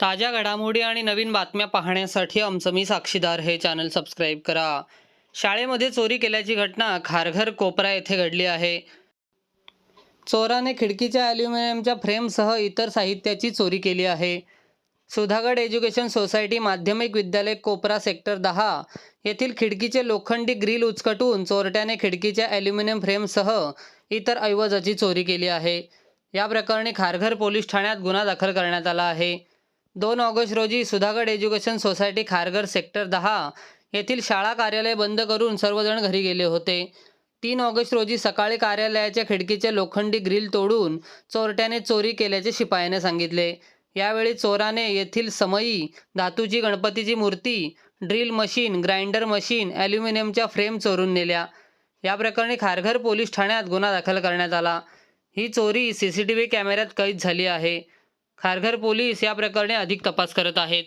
ताज्या घडामोडी आणि नवीन बातम्या पाहण्यासाठी आमचं मी साक्षीदार हे चॅनल सबस्क्राईब करा. शाळेमध्ये चोरी केल्याची घटना खारघर कोपरा येथे घडली आहे. चोराने खिडकीच्या ॲल्युमिनियमच्या फ्रेमसह इतर साहित्याची चोरी केली आहे. सुधागड एज्युकेशन सोसायटी माध्यमिक विद्यालय कोपरा सेक्टर दहा येथील खिडकीचे लोखंडी ग्रिल उचकटून चोरट्याने खिडकीच्या ॲल्युमिनियम फ्रेमसह इतर ऐवजाची चोरी केली आहे. या प्रकरणी खारघर पोलीस ठाण्यात गुन्हा दाखल करण्यात आला आहे. दोन ऑगस्ट रोजी Sudhagad education society Kharghar sector दहा येथील शाळा कार्यालय बंद करून सर्वजण घरी गेले होते. तीन ऑगस्ट रोजी सकाळी कार्यालयाच्या खिडकीचे लोखंडी ग्रिल तोडून चोरट्याने चोरी केल्याचे शिपायाने सांगितले. यावेळी चोराने येथील समयी धातूची गणपतीची मूर्ती ड्रिल मशीन ग्राइंडर मशीन ॲल्युमिनियमच्या फ्रेम चोरून नेल्या. या प्रकरणी खारघर पोलीस ठाण्यात गुन्हा दाखल करण्यात आला. ही चोरी सी सी टी व्ही कॅमेऱ्यात कैद झाली आहे. खारघर पोलीस या प्रकरणी अधिक तपास करत आहेत.